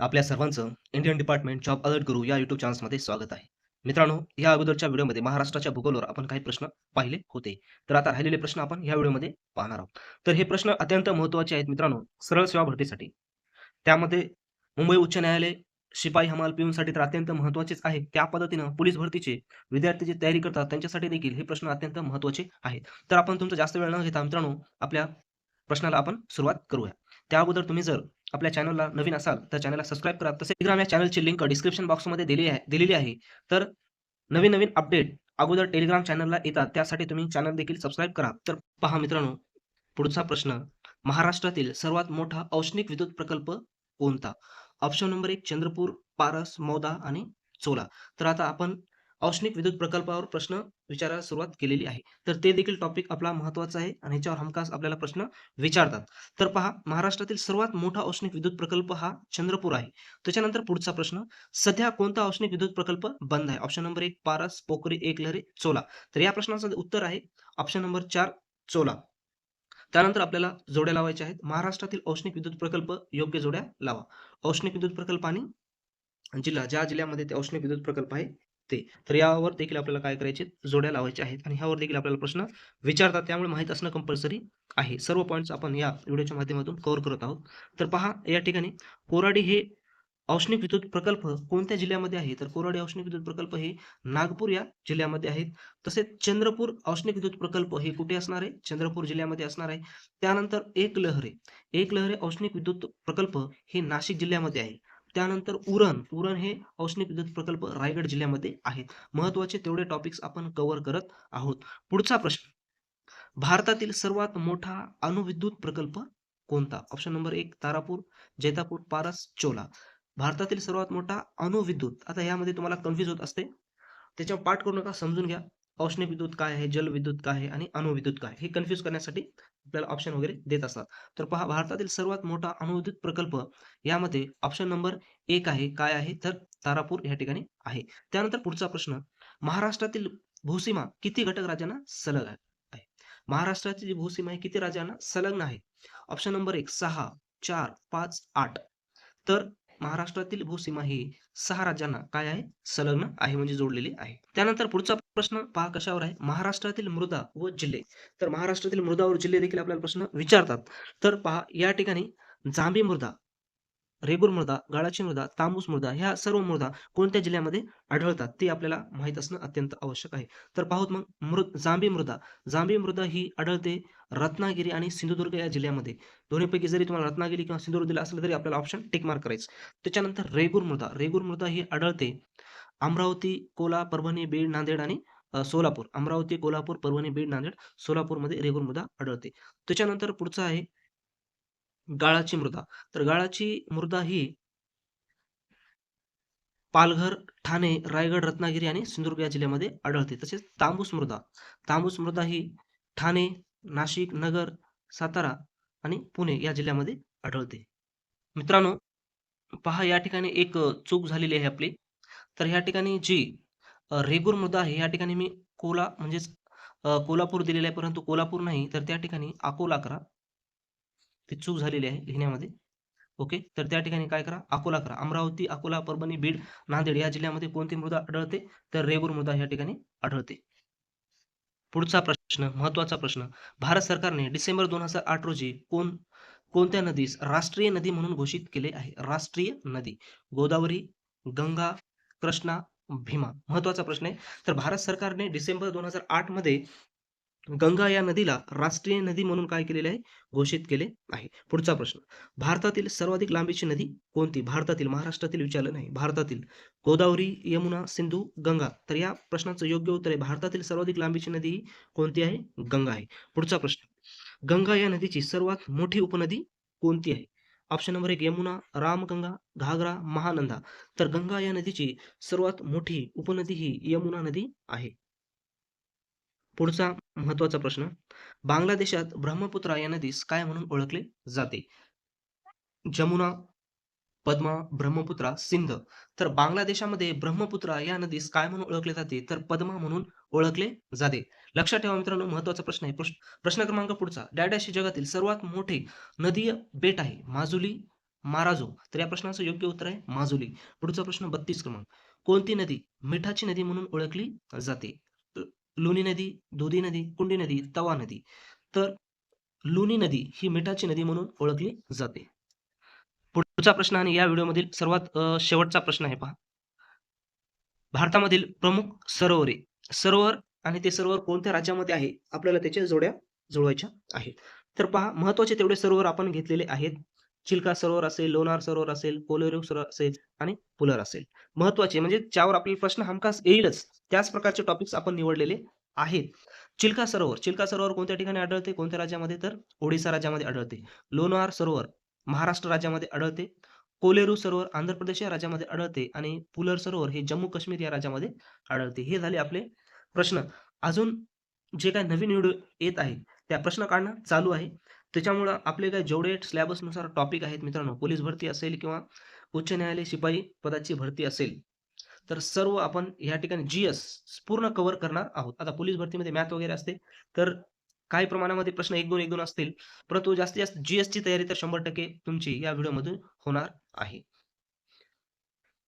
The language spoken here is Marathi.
आपल्या सर्वांचं इंडियन डिपार्टमेंट जॉब अलर्ट गुरु या युट्यूब चॅनल्समध्ये स्वागत आहे. मित्रांनो या अगोदरच्या व्हिडिओमध्ये महाराष्ट्राच्या भूगोलावर आपण काही प्रश्न पाहिले होते. तर आता राहिलेले प्रश्न आपण या व्हिडिओमध्ये पाहणार आहोत. तर हे प्रश्न अत्यंत महत्त्वाचे आहेत मित्रांनो सरळ सेवा भरतीसाठी. त्यामध्ये मुंबई उच्च न्यायालय शिपाई हमाल पिऊनसाठी तर अत्यंत महत्त्वाचेच आहे. त्या पद्धतीनं पोलीस भरतीचे विद्यार्थी जे तयारी करतात त्यांच्यासाठी देखील हे प्रश्न अत्यंत महत्त्वाचे आहेत. तर आपण तुमचा जास्त वेळ न घेता मित्रांनो आपल्या प्रश्नाला आपण सुरुवात करूया. त्या अगोदर तुम्ही जर आपल्या चॅनलला नवीन असाल तर चॅनलला सबस्क्राईब करा. तसेच टेलिग्राम या चॅनलची लिंक डिस्क्रिप्शन बॉक्समध्ये दिली आहे दिलेली आहे. तर नवीन नवीन अपडेट अगोदर टेलिग्राम चॅनलला येतात त्यासाठी तुम्ही चॅनल देखील सबस्क्राईब करा. तर पहा मित्रांनो पुढचा प्रश्न. महाराष्ट्रातील सर्वात मोठा औष्णिक विद्युत प्रकल्प कोणता? ऑप्शन नंबर एक चंद्रपूर पारस मौदा आणि चोला. तर आता आपण औष्णिक विद्युत प्रकल्पावर प्रश्न विचारायला सुरुवात केलेली आहे. तर ते देखील टॉपिक आपला महत्त्वाचा आहे आणि ह्याच्यावर हमखास आपल्याला प्रश्न विचारतात. तर पहा महाराष्ट्रातील सर्वात मोठा औष्णिक विद्युत प्रकल्प हा चंद्रपूर आहे. त्याच्यानंतर पुढचा प्रश्न सध्या कोणता औष्णिक विद्युत प्रकल्प बंद आहे? ऑप्शन नंबर एक पारस पोखरी एक लहरे चोला. तर या प्रश्नाचं उत्तर आहे ऑप्शन नंबर चार चोला. त्यानंतर आपल्याला जोड्या लावायच्या आहेत. महाराष्ट्रातील औष्णिक विद्युत प्रकल्प योग्य जोड्या लावा. औष्णिक विद्युत प्रकल्प आणि जिल्हा ज्या जिल्ह्यामध्ये ते औष्णिक विद्युत प्रकल्प आहे ते. तर यावर देखील आपल्याला काय करायचे? जोड्या लावायच्या आहेत. आणि ह्यावर देखील आपल्याला प्रश्न विचारतात. त्यामुळे माहीत असणं कंपल्सरी आहे. सर्व पॉईंट्स आपण या व्हिडिओच्या माध्यमातून कव्हर करत आहोत. तर पहा या ठिकाणी कोराडी हे औष्णिक विद्युत प्रकल्प कोणत्या जिल्ह्यामध्ये आहे? तर कोराडी औष्णिक विद्युत प्रकल्प हे नागपूर या जिल्ह्यामध्ये आहेत. तसेच चंद्रपूर औष्णिक विद्युत प्रकल्प हे कुठे असणार आहे? चंद्रपूर जिल्ह्यामध्ये असणार आहे. त्यानंतर एक लहरे. एक लहरे औष्णिक विद्युत प्रकल्प हे नाशिक जिल्ह्यामध्ये आहे. त्यानंतर उरण उरण हे औष्णिक विद्युत प्रकल्प रायगड जिल्ह्यामध्ये आहेत. महत्त्वाचे तेवढे टॉपिक्स आपण कव्हर करत आहोत. पुढचा प्रश्न भारतातील सर्वात मोठा अणुविद्युत प्रकल्प कोणता? ऑप्शन नंबर एक तारापूर जैतापूर पारस चोला. भारतातील सर्वात मोठा अणुविद्युत आता यामध्ये तुम्हाला कन्फ्युज होत असते. त्याच्यावर पाठ करू नका समजून घ्या. औष्णिक विद्युत काय आहे जलविद्युत काय आहे आणि अणुविद्युत काय हे कन्फ्युज करण्यासाठी आपल्याला ऑप्शन वगैरे देत असतात. तर पहा भारतातील सर्वात मोठा अणुविद्युत प्रकल्प यामध्ये ऑप्शन नंबर एक आहे. काय आहे? तर तारापूर या ठिकाणी आहे. त्यानंतर पुढचा प्रश्न महाराष्ट्रातील भूसीमा किती घटक राज्यांना सलग आहे? महाराष्ट्राची जी भूसीमा आहे किती राज्यांना संलग्न आहे? ऑप्शन नंबर एक सहा चार पाच आठ. तर महाराष्ट्रातील भूसीमा ही सहा राज्यांना काय आहे? संलग्न आहे म्हणजे जोडलेली आहे. त्यानंतर पुढचा प्रश्न पहा कशावर आहे? महाराष्ट्रातील मृदा व जिल्हे. तर महाराष्ट्रातील मृदा व जिल्हे देखील आपल्याला प्रश्न विचारतात. तर पहा या ठिकाणी जांभी मृदा रेगूर मृदा गाळाची मृदा तांबूस मृदा ह्या सर्व मृदा कोणत्या जिल्ह्यामध्ये आढळतात ते आपल्याला माहीत असणं अत्यंत आवश्यक आहे. तर पाहूत मग मृद जांभी मृदा. जांभी मृदा ही आढळते रत्नागिरी आणि सिंधुदुर्ग या जिल्ह्यामध्ये. दोन्हीपैकी जरी तुम्हाला रत्नागिरी किंवा सिंधुदुर्ग दिला असलं तरी आपल्याला ऑप्शन टिक मार्क करायचं. त्याच्यानंतर रेगूर मृदा. रेगूर मृदा ही आढळते अमरावती कोला परभणी बीड नांदेड आणि सोलापूर. अमरावती कोल्हापूर परभणी बीड नांदेड सोलापूरमध्ये रेगूर मृदा आढळते. त्याच्यानंतर पुढचं आहे गाळाची मृदा. तर गाळाची मृदा ही पालघर ठाणे रायगड रत्नागिरी आणि सिंधुदुर्ग या जिल्ह्यामध्ये आढळते. तसेच तांबूस मृदा. तांबूस मृदा ही ठाणे नाशिक नगर सातारा आणि पुणे या जिल्ह्यामध्ये आढळते. मित्रांनो पहा या ठिकाणी एक चूक झालेली आहे आपली. तर ह्या ठिकाणी जी रेगूर मृदा आहे या ठिकाणी मी कोला म्हणजेच कोल्हापूर दिलेला आहे परंतु कोल्हापूर नाही तर त्या ठिकाणी अकोला करा. ती चूक झालेली आहे लिहिण्यामध्ये. ओके तर त्या ठिकाणी काय करा? अकोला करा. अमरावती अकोला परभणी बीड नांदेड या जिल्ह्यामध्ये कोणती मृदा आढळते? तर रेगूर मृदा या ठिकाणी आढळते. पुढचा प्रश्न महत्त्वाचा प्रश्न. भारत सरकारने डिसेंबर दोन हजार आठ रोजी कोण कोणत्या नदीस राष्ट्रीय नदी म्हणून घोषित केले आहे? राष्ट्रीय नदी. गोदावरी गंगा कृष्णा भीमा. महत्त्वाचा प्रश्न आहे. तर भारत सरकारने डिसेंबर दोन हजार आठमध्ये गंगा या नदीला राष्ट्रीय नदी म्हणून काय केलेले आहे? घोषित केले आहे. पुढचा प्रश्न. भारतातील सर्वाधिक लांबीची नदी कोणती? भारतातील महाराष्ट्रातील विचारलं नाही. भारतातील गोदावरी यमुना सिंधू गंगा. तर या प्रश्नाचं योग्य उत्तर आहे. भारतातील सर्वाधिक लांबीची नदी ही कोणती आहे? गंगा आहे. पुढचा प्रश्न. गंगा या नदीची सर्वात मोठी उपनदी कोणती आहे? ऑप्शन नंबर एक यमुना रामगंगा घागरा महानंदा. तर गंगा या नदीची सर्वात मोठी उपनदी ही यमुना नदी आहे. पुढचा महत्त्वाचा प्रश्न बांगलादेशात ब्रह्मपुत्रा या नदीस काय म्हणून ओळखले जाते? जमुना पद्मा ब्रह्मपुत्रा सिंध. तर बांगलादेशामध्ये ब्रह्मपुत्रा या नदीस काय म्हणून ओळखले जाते? तर पद्मा म्हणून ओळखले जाते. लक्षात ठेवा मित्रांनो महत्त्वाचा प्रश्न आहे. प्रश्न प्रश्न क्रमांक पुढचा. डॅडॅश जगातील सर्वात मोठे नदीय बेट आहे. माजुली माराजो. तर या प्रश्नाचं योग्य उत्तर आहे माजुली. पुढचा प्रश्न बत्तीस क्रमांक. कोणती नदी मिठाची नदी म्हणून ओळखली जाते? लोणी लुनी नदी दुधी नदी कुंडी नदी तवा नदी. तर लुनी नदी ही मिठाची नदी म्हणून ओळखली जाते. पुढचा प्रश्न आणि या व्हिडिओमधील सर्वात शेवटचा प्रश्न आहे पहा. भारतामधील प्रमुख सरोवरे. सरोवर आणि ते सरोवर कोणत्या राज्यामध्ये आहे? आपल्याला त्याच्या जोड्या जुळवायच्या आहेत. तर पहा महत्त्वाचे तेवढे सरोवर आपण घेतलेले आहेत. चिल्का सरोवर असेल लोणार सरोवर असेल कोलेरू सरोवर असेल आणि पुलर असेल. महत्त्वाचे म्हणजे ज्यावर आपले प्रश्न हमखास येईलच त्याच प्रकारचे टॉपिक्स आपण निवडलेले आहेत. चिल्का सरोवर चिल्का सरोवर कोणत्या ठिकाणी आढळते? कोणत्या राज्यामध्ये? तर ओडिसा राज्यामध्ये आढळते. लोणार सरोवर महाराष्ट्र राज्यामध्ये आढळते. कोलेरू सरोवर आंध्र प्रदेश या राज्यामध्ये आढळते आणि पुलर सरोवर हे जम्मू काश्मीर या राज्यामध्ये आढळते. हे झाले आपले प्रश्न. अजून जे काही नवीन व्हिडिओ येत आहे त्या प्रश्न काढणं चालू आहे. त्याच्यामुळं आपले काय जेवढे स्लॅबसनुसार टॉपिक आहेत मित्रांनो पोलीस भरती असेल किंवा उच्च न्यायालय शिपाई पदाची भरती असेल तर सर्व आपण या ठिकाणी जी एस पूर्ण कव्हर करणार आहोत. आता पोलीस भरतीमध्ये मॅथ वगैरे असते तर काही प्रमाणामध्ये प्रश्न एक दोन एक दोन असतील परंतु जास्तीत जास्त जी ची तयारी तर शंभर टक्के तुमची या व्हिडिओमधून होणार आहे.